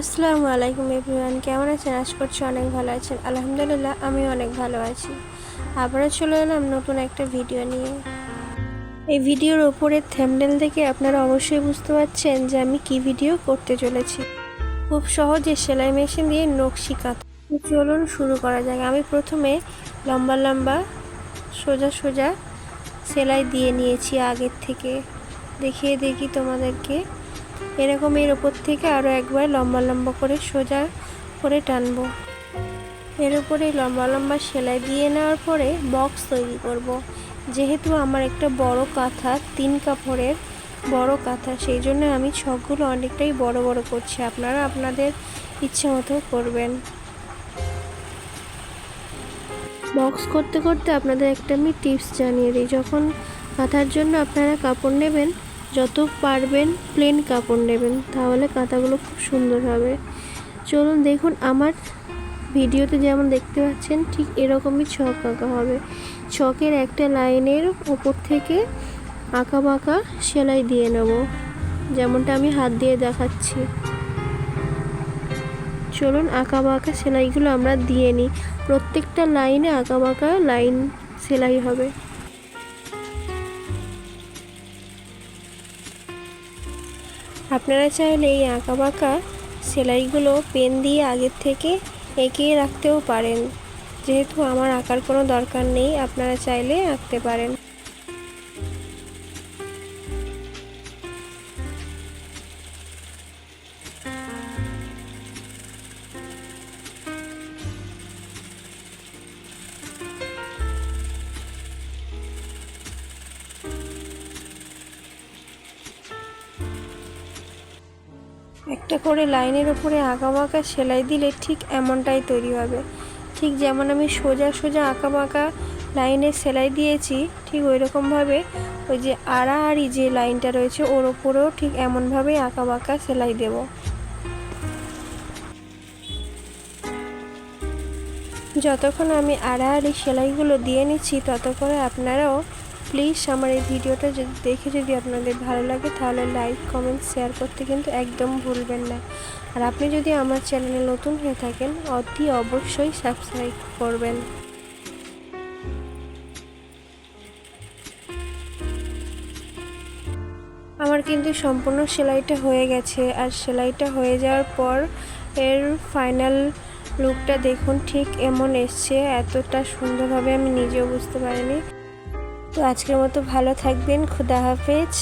আসসালামু আলাইকুম এভরিওয়ান, কেমন আছেন? আশা করছি অনেক ভালো আছেন। আলহামদুলিল্লাহ আমি অনেক ভালো আছি। আবারও চলে এলাম নতুন একটা ভিডিও নিয়ে। এই ভিডিওর ওপরে থ্যাম্বনেল থেকে আপনারা অবশ্যই বুঝতে পারছেন যে আমি কি ভিডিও করতে চলেছি। খুব সহজে সেলাই মেশিন দিয়ে নকশি কাঁথা চলুন শুরু করা যাক। আমি প্রথমে লম্বা লম্বা, সোজা সোজা সেলাই দিয়ে নিয়েছি আগের থেকে। দেখিয়ে দেখি তোমাদেরকে। এরকম এর ওপর থেকে আরও একবার লম্বা লম্বা করে সোজা করে টানবো। এর উপরে লম্বা লম্বা সেলাই দিয়ে নেওয়ার পরে বক্স তৈরি করব। যেহেতু আমার একটা বড় কাঁথা, তিন কাপড়ের বড় কাঁথা, সেই জন্য আমি ছকগুলো অনেকটাই বড় বড় করছি। আপনারা আপনাদের ইচ্ছে মতো করবেন। বক্স করতে করতে আপনাদের একটা আমি টিপস জানিয়ে দিই। যখন কাঁথার জন্য আপনারা কাপড় নেবেন যত পারবেন প্লেন কাপড় নেবেন, তাহলে কাঁথাগুলো খুব সুন্দর হবে। চলুন দেখুন, আমার ভিডিওতে যেমন দেখতে পাচ্ছেন, ঠিক এরকমই ছক আঁকা হবে। ছকের একটা লাইনের ওপর থেকে আঁকা বাঁকা সেলাই দিয়ে নেব, যেমনটা আমি হাত দিয়ে দেখাচ্ছি। চলুন, আঁকা বাঁকা সেলাইগুলো আমরা দিয়ে নিই। প্রত্যেকটা লাইনে আঁকা বাঁকা লাইন সেলাই হবে। আপনারা চাইলে এই আঁকা বাঁকা সেলাইগুলো পেন দিয়ে আগের থেকে এঁকিয়ে রাখতেও পারেন। যেহেতু আমার আঁকার কোনো দরকার নেই, আপনারা চাইলে আঁকতে পারেন। একটা করে লাইনের ওপরে আঁকা বাঁকা সেলাই দিলে ঠিক এমনটাই তৈরি হবে। ঠিক যেমন আমি সোজা সোজা আঁকা বাঁকা লাইনে সেলাই দিয়েছি, ঠিক ওই রকমভাবে ওই যে আড়াআড়ি যে লাইনটা রয়েছে ওর ওপরেও ঠিক এমনভাবেই আঁকা বাঁকা সেলাই দেব। যতক্ষণ আমি আড়াআড়ি সেলাইগুলো দিয়ে নিচ্ছি ততক্ষণে আপনারাও প্লিজ আমার এই ভিডিওটা যদি দেখে যদি আপনাদের ভালো লাগে, তাহলে লাইক কমেন্ট শেয়ার করতে কিন্তু একদম ভুলবেন না। আর আপনি যদি আমার চ্যানেলে নতুন হয়ে থাকেন, অতি অবশ্যই সাবস্ক্রাইব করবেন। আমার কিন্তু সম্পূর্ণ সেলাইটা হয়ে গেছে, আর সেলাইটা হয়ে যাওয়ার পর এর ফাইনাল লুকটা দেখুন, ঠিক এমন এসছে, এতটা সুন্দরভাবে আমি নিজেও বুঝতে পারিনি। তো আজকের মতো ভালো থাকবেন খুদা হাফেজ।